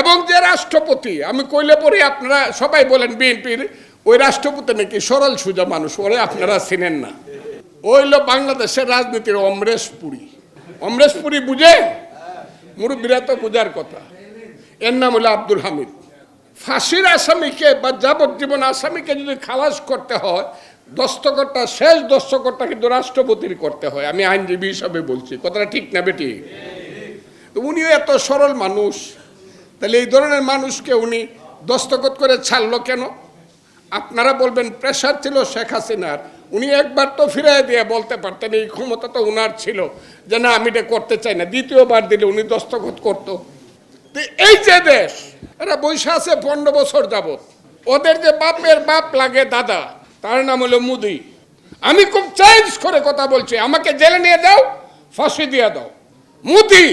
এবং যে রাষ্ট্রপতি, আমি কইলে পরে আপনারা সবাই বলেন বিএনপির, ওই রাষ্ট্রপতি নাকি সরল সুজা মানুষ, ওরে আপনারা চিনেন না। ওইল বাংলাদেশের রাজনীতির অমরেশ পুরী অমরেশ পুরী বুঝেন মুরব্বীরা তো বোঝার কথা। এর নাম হলো আব্দুল হামিদ। ফাঁসির আসামিকে বা যাবজ্জীবন আসামিকে যদি খালাস করতে হয় দস্তকরটা শেষ দস্তকরটা কিন্তু রাষ্ট্রপতির করতে হয়। আমি আইনজীবী হিসাবে বলছি। কথাটা ঠিক না বেটি? তো উনিও এত সরল মানুষ। তাহলে এই ধরনের মানুষকে উনি দস্তখত করে ছাড়লো কেন? আপনারা বলবেন প্রেশার ছিল শেখ হাসিনার। উনি একবার তো ফিরিয়ে দিয়ে বলতে পারতেন, এই ক্ষমতা তো উনার ছিল যে না, আমি এটা করতে চাই না। দ্বিতীয়বার দিলে উনি দস্তখত করতো। এই যে দেশ, এরা বৈশা আছে পনেরো বছর যাবত ওদের যে বাপের বাপ লাগে দাদা, তার নাম হলো মুদি। আমি খুব চেঞ্জ করে কথা বলছি। আমাকে জেলে নিয়ে দাও ফাঁসি দিয়ে দাও। মুদি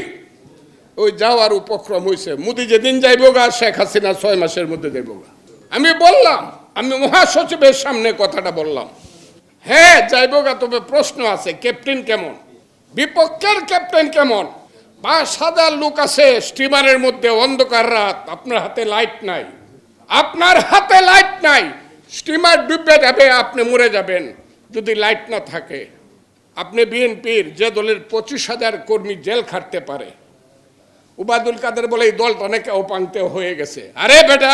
ওই যাওয়ার উপক্রম হয়েছে মুদি যেদিন যাইব গা, শেখ হাসিনা ছয় মাসের মধ্যে যাইব গা। আমি বললাম, আমি মহাসচিবের সামনে কথাটা বললাম। হ্যাঁ যাইব গা, তবে প্রশ্ন আছে, ক্যাপ্টেন কেমন? বিপক্ষের ক্যাপ্টেন কেমন? পাঁচ হাজার লোক আছে স্টিমারের মধ্যে, অন্ধকার রাত, আপনার হাতে লাইট নাই। আপনার হাতে লাইট নাই। স্টিমার ডুবে যাবে, আপনি মরে যাবেন, যদি লাইট না থাকে। আপনি বিএনপির যে দলের পঁচিশ হাজার কর্মী জেল খাটতে পারে। উবাদুল কাদের বলে, এই দলটা অনেক অপাঙ্ক্ত হয়ে গেছে। আরে বেটা,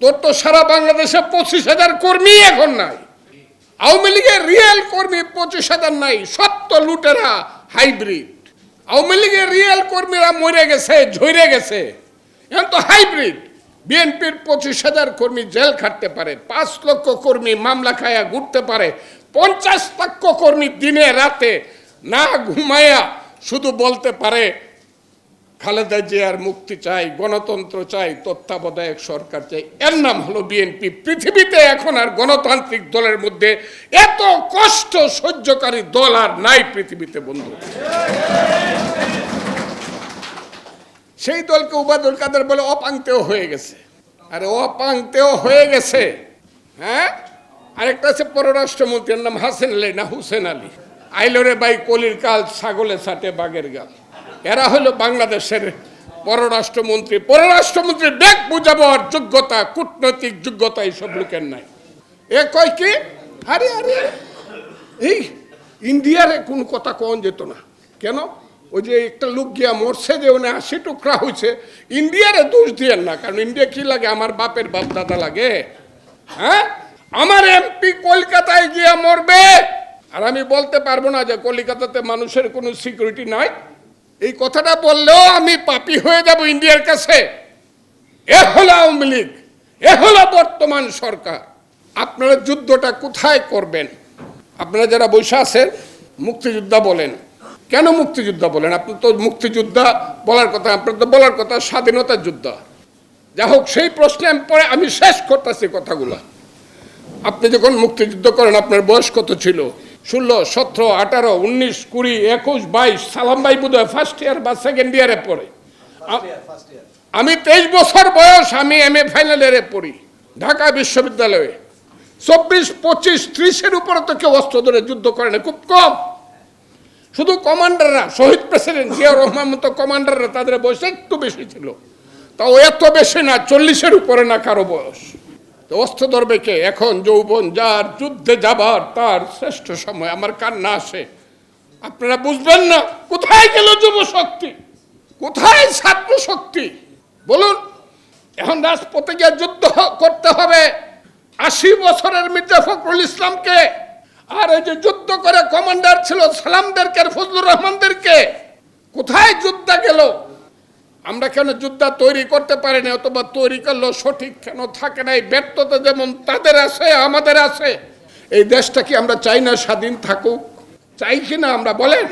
তোর তো সারা বাংলাদেশে পঁচিশ হাজার কর্মী এখন নাই। আওয়ামী লীগের রিয়েল কর্মী পঁচিশ হাজার নাই সত্য লুটেরা, হাইব্রিড। আওয়ামী লীগের রিয়েল কর্মীরা মরে গেছে, ঝরে গেছে। এখন তো হাইব্রিড। বিএনপির পঁচিশ হাজার কর্মী জেল খাটতে পারে, পাঁচ লক্ষ কর্মী মামলা খায়া ঘুরতে পারে, পঞ্চাশ লক্ষ কর্মী দিনে রাতে না ঘুমায়া শুধু বলতে পারে খালেদা জিয়ার মুক্তি চাই, গণতন্ত্র চাই, তত্ত্বাবধায়ক সরকার চাই। এর নাম হলো বিএনপি। পৃথিবীতে এখন আর গণতান্ত্রিক দলের মধ্যে এত কষ্ট সহ্যকারী দল আর নাই পৃথিবীতে, বন্ধু। সেই দলকে উবাদুল কাদের বলে অপাঙ্ক্তেও হয়ে গেছে। আরে অপাঙ্ক্তেও হয়ে গেছে। হ্যাঁ? আরেকটা আছে পররাষ্ট্রমন্ত্রীর নাম হাসেন আলী না হুসেন আলী। আইলরে বাই কলির কাল ছাগলে ছাটে বাগের গাল। এরা হলো বাংলাদেশের পররাষ্ট্রমন্ত্রী। পররাষ্ট্রমন্ত্রী ব্যাগ বুঝাবার যোগ্যতা, কূটনৈতিক যোগ্যতা এইসব লোকের নাই। এ কয় কি? আরে আরে এই ইন্ডিয়ারে কোনো কথা কন যেত না। কেন? ওই যে একটা লোক গিয়া মরছে যে ওনে আশি টুকরা হয়েছে ইন্ডিয়ারে দোষ দিয়েন না। কারণ ইন্ডিয়া কি লাগে? আমার বাপের বাপ দাদা লাগে। হ্যাঁ? আমার এমপি কলকাতায় গিয়া মরবে। আর আমি বলতে পারব না যে কলকাতাতে মানুষের কোনো সিকিউরিটি নাই। এই কথাটা বললেও আমি পাপি হয়ে যাব ইন্ডিয়ার কাছে। এ হলো আওয়ামী লীগ, এ হলো বর্তমান সরকার। আপনারা যুদ্ধটা কোথায় করবেন? আপনারা যারা বসে আছেন, মুক্তিযোদ্ধা বলেন। কেন মুক্তিযোদ্ধা বলেন? আপনি তো মুক্তিযোদ্ধা বলার কথা, আপনার তো বলার কথা স্বাধীনতার যোদ্ধা। যা হোক, সেই প্রশ্নে আমি পরে আমি শেষ করতেছি কথাগুলো। আপনি যখন মুক্তিযুদ্ধ করেন, আপনার বয়স কত ছিল? ষোলো সতেরো আঠারো উনিশ কুড়ি একুশ বাইশ সালাম ভাই বোধ হয় ফার্স্ট ইয়ার বা সেকেন্ড ইয়ারে পড়ে। আমি তেইশ বছর বয়স আমি এম এ ফাইনাল ইয়ারে পড়ি ঢাকা বিশ্ববিদ্যালয়ে। চব্বিশ পঁচিশ ত্রিশের উপরে তো কেউ অস্ত্র ধরে যুদ্ধ করে না খুব কম। শুধু কমান্ডাররা শহীদ প্রেসিডেন্ট জিয়া রহমান মতো কমান্ডাররা তাদের বয়স একটু বেশি ছিল। তাও এত বেশি না চল্লিশের উপরে না কারও বয়স। অস্ত্র ধরবে কে? এখন যৌবন, যার যুদ্ধে যাবার তার শ্রেষ্ঠ সময়, আমার কান্না আসে। আপনারা বুঝবেন না, কোথায় গেল যুব শক্তি? কোথায় ছাত্র শক্তি? বলুন, এখন রাজপথে গিয়ে যুদ্ধ করতে হবে। আশি বছরের মির্জা ফখরুল ইসলামকে, আর এই যে যুদ্ধ করে কমান্ডার ছিল সালামদেরকে ফজলুর রহমানদেরকে, কোথায় যুদ্ধ গেল? আমরা কেন যোদ্ধা তৈরি করতে পারি না, অথবা তৈরি করল সঠিক কেন থাকে না, এই ব্যর্থতা যেমন তাদের আছে, আমাদের আছে। এই দেশটা কি আমরা চাই না স্বাধীন থাকুক? চাই কি না আমরা বলেন?